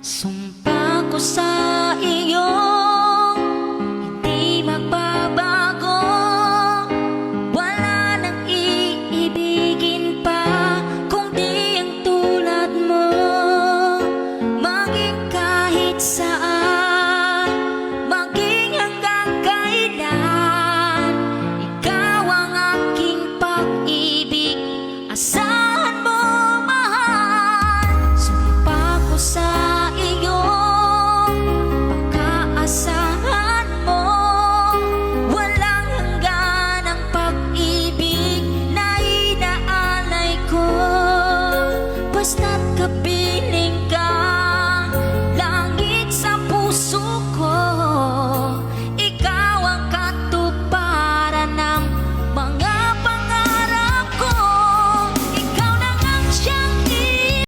Sumpa ko sa Stop the beat.